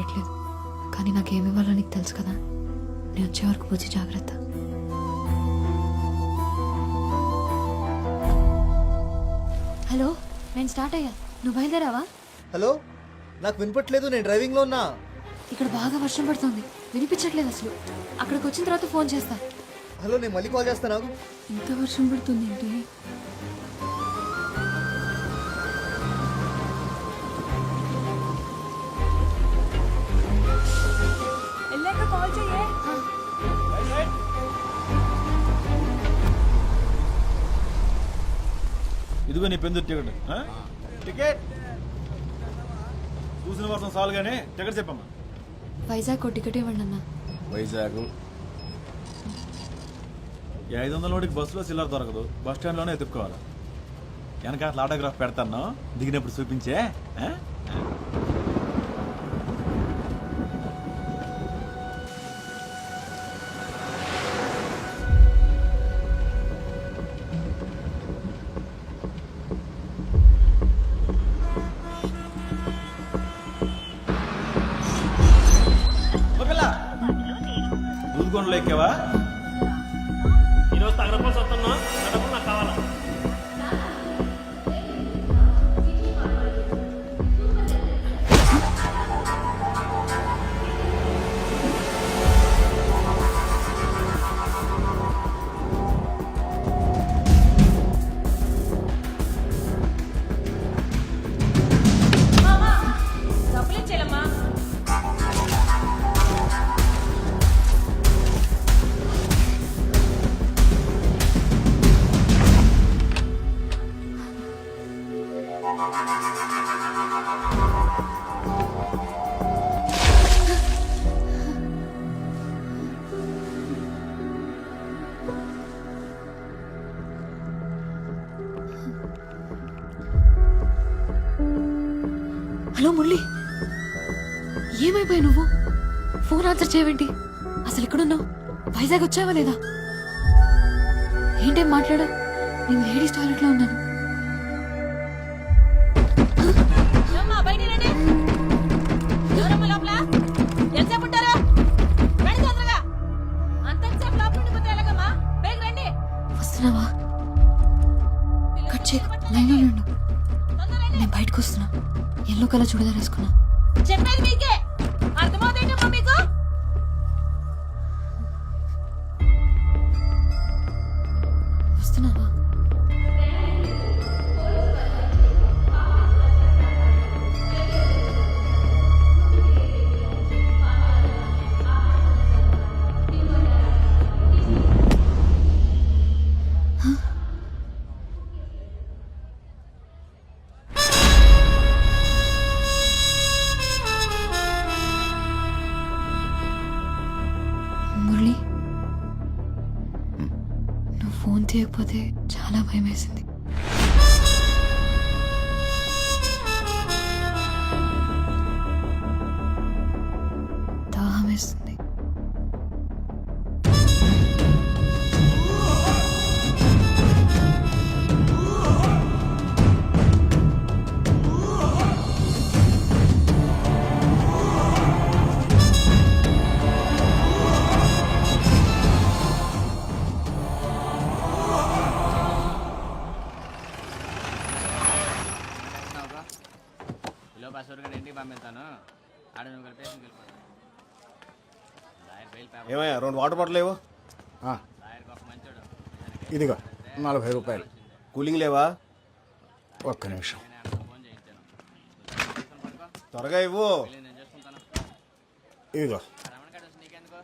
నాకేమి ఇవ్వాలో నీకు తెలుసు కదా. నేను వచ్చే వరకు పూజ జాగ్రత్త. హలో నేను స్టార్ట్ అయ్యా. నువ్వు బయలుదేరావా? హలో నాకు వినపట్లేదు నేను డ్రైవింగ్లో ఉన్నా. ఇక్కడ బాగా వర్షం పడుతుంది. వినిపించట్లేదు అసలు. అక్కడికి వచ్చిన తర్వాత ఫోన్ చేస్తా. హలో నేను మళ్ళీ కాల్ చేస్తాను ఇంత వర్షం పడుతుంది ఏంటి? ఇదిగో నీ పెందు టికెట్? టికెట్? చూసిన వర్షం చాలు కానీ టికెట్ చెప్పమ్మా. వైజాగ్ టికెట్ ఇవ్వండి అన్న. వైజాగ్. ఐదు వందల నోటికి బస్సులో చిల్లర దొరకదు. బస్ స్టాండ్లోనే ఎత్తుక్కోవాలి. వెనక అట్లా ఆటోగ్రాఫ్ పెడతాను. దిగినప్పుడు చూపించే. దూదుకొండలో ఎక్కావా ఈరోజు తగరపోసి వస్తున్నా హలో మురళి. ఏమైపోయావు నువ్వు? ఫోన్ ఆన్సర్ చేయవేంటి? అసలు ఎక్కడున్నావు? వైజాగ్ వచ్చావా లేదా? ఏంటేం మాట్లాడా? నేను లేడీస్ టాయిలెట్లో ఉన్నాను. కలర్ చూడదారు ఫోన్ తీయకపోతే చాలా భయం వేసింది వాటర్ బాటిల్ లేవు? ఆ, మంచోడు ఇదిగో నలభై రూపాయలు. కూలింగ్ లేవా? ఒక్క నిమిషం. త్వరగా ఇవ్వు. ఇదిగో.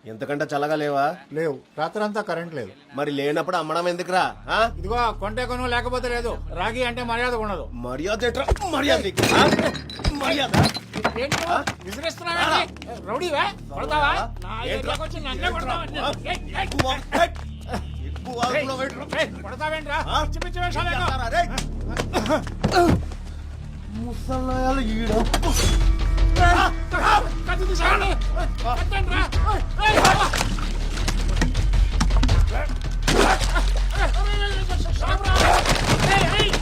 ఎంతకంటే చల్లగా లేవా? లేవు. రాత్రంతా కరెంట్ లేదు. మరి లేనప్పుడు అమ్మడం ఎందుకురా? ఆ? ఇదిగో కొంటే కొను లేకపోతే లేదు. రాగి అంటే మర్యాద ఉండదు. మర్యాద ఎట్రా? మర్యాద నీకు, ఆ? మర్యాద? రౌడీవా? కొడతావా నా ఏరియాకి వచ్చి నన్నే కొడతావా? కొడతావేంట్రా? పిచ్చి పిచ్చి వేషాలు? ముసలాయాలు ఈడ. కత్తి. ఏయ్,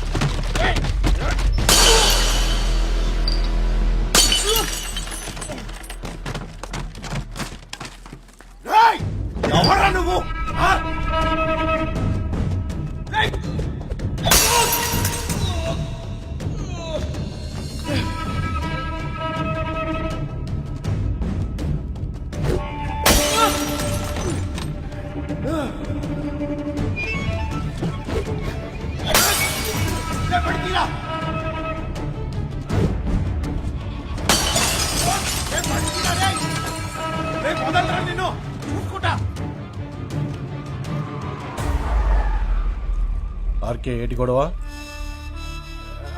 ఆర్కే ఏటి గొడవ?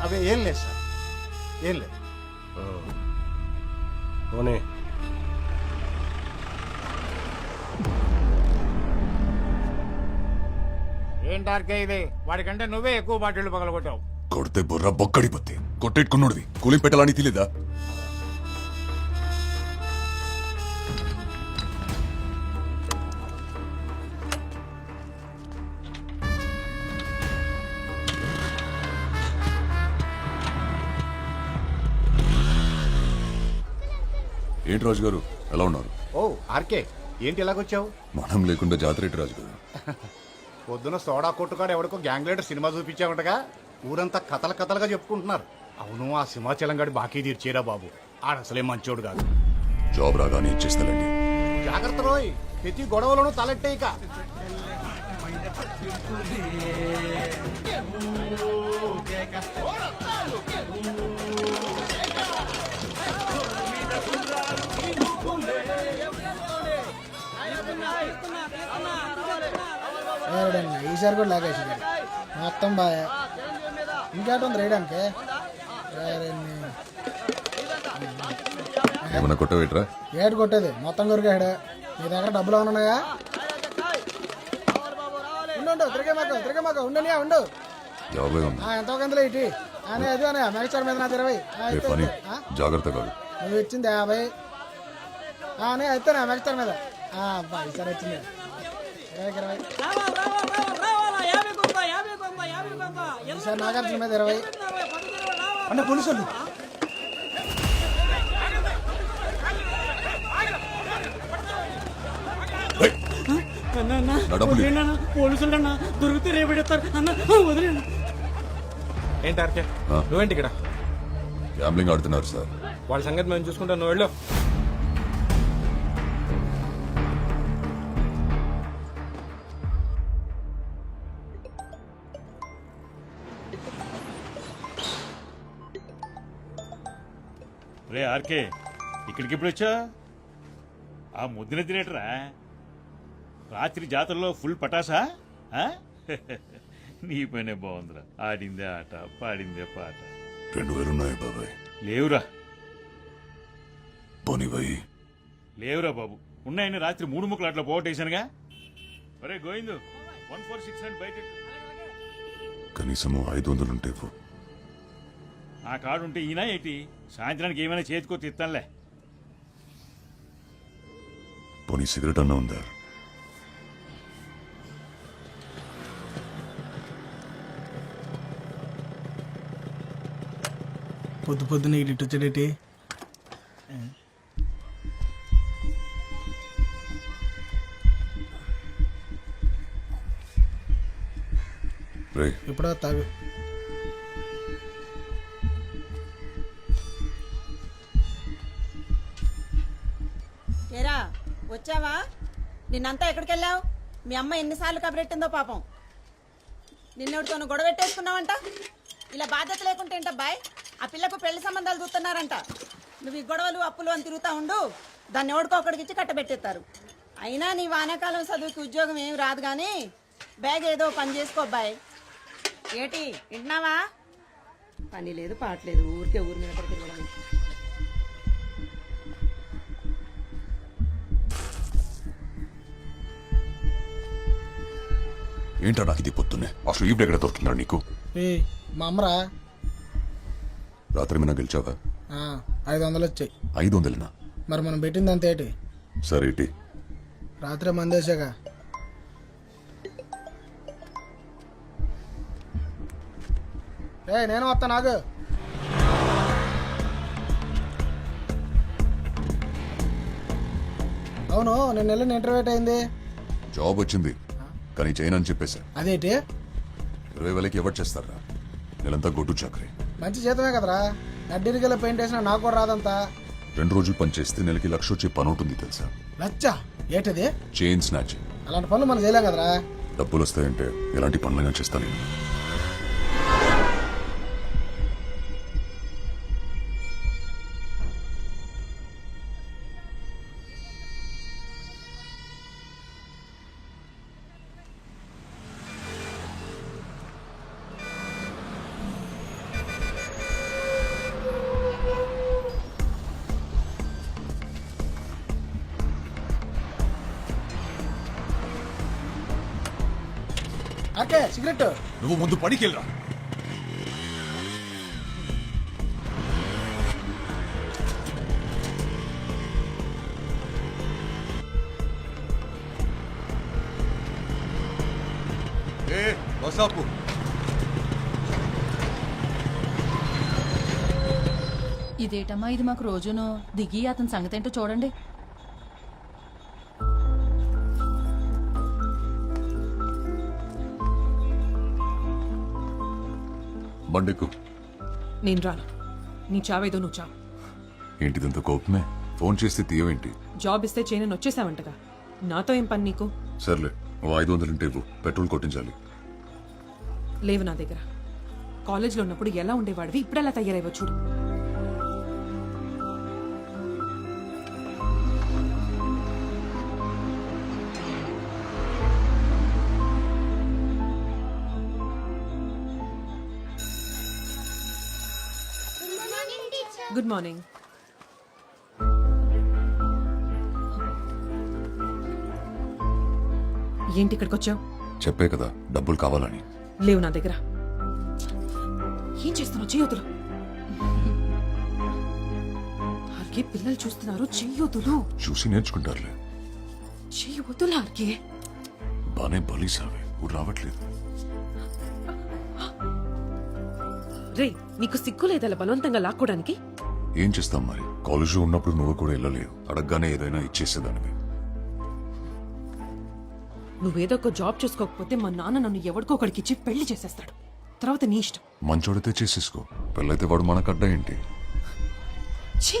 అవి ఏం లేదు సార్. ఏం లేదు. పోనీ. ఏంటార్కే ఇది? వాడికంటే నువ్వే ఎక్కువ బాటిల్ పగలగొట్టావు. కొడితే బుర్ర బొక్కడిపోతే. కొట్టెట్టుకున్నోడివి. కూలింగ్ పెట్టాలని తెలియదా ఏంటి రాజు గారు ఎలా ఉన్నారు? ఓ ఆర్కే ఏంటి ఇలాగొచ్చావు మనం లేకుండా జాతర ఏంటి రాజు గారు. పొద్దున సోడా కొట్టుకాడు ఎవడికో గ్యాంగ్ లీడర్ సినిమా చూపించావుంటగా? ఊరంతా కథల కథలుగా చెప్పుకుంటున్నారు. అవును ఆ సింహాచలం గడి బాకీ తీర్చేరా బాబు. ఆడ అసలే మంచోడు కాదు. జాబ్ రాగానే ఇచ్చేస్తానండి జాగ్రత్త రోయ్ ప్రతి గొడవలోనూ తలెట్టే ఈసారి కూడా లాగేసింది మొత్తం బాగా. ఇంకేట ఉంది రేయడానికి. కొట్టవేట్రా? ఏడు కొట్టేది. మొత్తం కొరికాడు నీ దగ్గర డబ్బులు ఏమైనా ఉన్నాయా? ఉండు, ఉండు తిరిగే మాకు తిరిగే మాకు ఉండనియా ఉండు ఎంతో కందులో ఇటీ. అని అది అనే మీద నాది ఇరవై? జాగ్రత్త నువ్వు ఇచ్చింది యాభై. అని అయితే నా మెగస్టార్ మీద. ఆ, అబ్బా ఈసారి వచ్చింది. ఇరవైకి ఇరవై. ఈసారి నాగార్జున మీద ఇరవై. అంటే పోలీసులు. పోలీసులు అన్న దొరికితే రేపెడతారు అన్న వదిలేను? ఏంటి ఆర్కే? నువ్వేంటి ఇక్కడ? గ్యాంబ్లింగ్ ఆడుతున్నారు సార్. వాళ్ళ సంగతి మేము చూసుకుంటాం. నువ్వు వెళ్ళు. ఆర్కే ఇక్కడికి ఎప్పుడు వచ్చా? ఆ ముద్దున తినేటరా? రాత్రి జాతరలో ఫుల్ పటాసా? నీ పనే బాగుందిరా. ఆడిందే ఆట పాడిందే పాట. రెండు వేలు ఉన్నాయి బాబాయ్? లేవురా. పోనీ పోయి. లేవురా బాబు. ఉన్నాయని రాత్రి మూడు ముక్కలు అట్లా పోగొట్టేశానుగా. ఒరే Govindu one four six and బయట పెట్టు. కనీసం ఐదు వందలు ఆ కార్డు ఉంటే ఈయన ఏంటి? సాయంత్రానికి ఏమైనా చేతికో తిత్తానులే పోనీ సిగరెట్ అన్న ఉందా? పొద్దు పొద్దున ఇటు వచ్చేటి రే ఇప్పుడో తాగు. వచ్చావా? నిన్నంతా ఎక్కడికి వెళ్ళావు మీ అమ్మ ఎన్నిసార్లు కబరెట్టిందో పాపం. నిన్నెవరితోనూ గొడవ పెట్టేసుకున్నావంట? ఇలా బాధ్యత లేకుంటే ఏంటబ్బాయ్ ఆ పిల్లకు పెళ్ళి సంబంధాలు చూస్తున్నారంట. నువ్వు ఈ గొడవలు అప్పులు అని తిరుగుతా ఉండు. దాన్ని ఎవడికో ఒకడికిచ్చి కట్టబెట్టేస్తారు. అయినా నీ వానాకాలం చదువుకి ఉద్యోగం ఏమి రాదు కానీ బ్యాగ్ ఏదో పని చేసుకో అబ్బాయ్. ఏటి వింటున్నావా? పని లేదు పాటలేదు ఊరికే ఊరి మీద ఏంటా నాకు ఇది పొద్దున్నే? అసలు ఇప్పుడు ఎక్కడ దొరుకుతున్నాడు నీకు? ఏ మా అమ్మరా? రాత్రి మీద గెలిచావా? ఆ, ఐదు వందలు వచ్చాయి. ఐదు వందలనా? మరి మనం పెట్టింది అంత ఏంటి సరే ఇటీ. రాత్రే మందేశాక ఏ నేను వస్తా నాకు అవును నేను వెళ్ళిన ఇంటర్వ్యూ అయింది. జాబ్ వచ్చింది. కానీ చేయనని చెప్పేశా అదేంటి? ఇరవై వేలకి ఎవరు చేస్తారా? నెలంతా గొడ్డు చాకరీ. మంచి జీతమే కదరా. నడ్డిరికెళ్ళి పెయింట్ వేసినా నాకు కూడా రాదంతా. రెండు రోజులు పని చేస్తే నెలకి లక్ష వచ్చే పని ఉంటుంది తెలుసా? లచ్చ? ఏంటది? Chain snatching. అలాంటి పనులు మనం చేయలేం కదరా. డబ్బులు వస్తాయంటే ఎలాంటి పనులైనా చేస్తాను నేను. ఆర్కే సిగరెట్ నువ్వు ముందు వెళ్ళరా బసాపు ఇదేటమ్మా ఇది మాకు రోజును దిగి అతని సంగతి ఏంటో చూడండి. బండెక్కు నేను రాను. నీ చావేదో నువ్వు చావు. ఏంటిదంత కోపమే? ఫోన్ చేస్తే తీయవేంటి? జాబ్ ఇస్తే చేయనని వచ్చేసావంటగా. నాతో ఏం పని నీకు? సర్లే ఓ ఐదు వందలుంటే ఇవ్వు. పెట్రోల్ కొట్టించాలి. లేవు నా దగ్గర. కాలేజ్లో ఉన్నప్పుడు ఎలా ఉండేవాడివి? ఇప్పుడు ఎలా తయారైవో చూడు. గుడ్ మార్నింగ్ ఏంటి ఇక్కడికి వచ్చావు? చెప్పే కదా డబ్బులు కావాలని. లేవు నా దగ్గర. ఏం చేస్తున్నావు చెయ్యొద్దులు ఆర్కే పిల్లలు చూస్తున్నారు చెయ్యొద్దులు చూసి నేర్చుకుంటారులే. చెయ్యొద్దులు ఆర్కే బానే బలీసావే ఊరు రావట్లేదు. రే నీకు సిగ్గు లేదలా బలవంతంగా లాక్కోడానికి? ఏం చేస్తాం మరి? కాలేజీలో ఉన్నప్పుడు నువ్వు కూడా వెళ్ళలేదు అడగగానే ఏదైనా ఇచ్చేసేదానివి. నువ్వేదో ఒక జాబ్ చేసుకోకపోతే మా నాన్న నన్ను ఎవరికో ఒకడికి ఇచ్చి పెళ్ళి చేసేస్తాడు. తర్వాత నీ ఇష్టం. మంచోడితే చేసేసుకో. పెళ్ళైతే వాడు మనకు అడ్డా ఏంటి? ఛీ!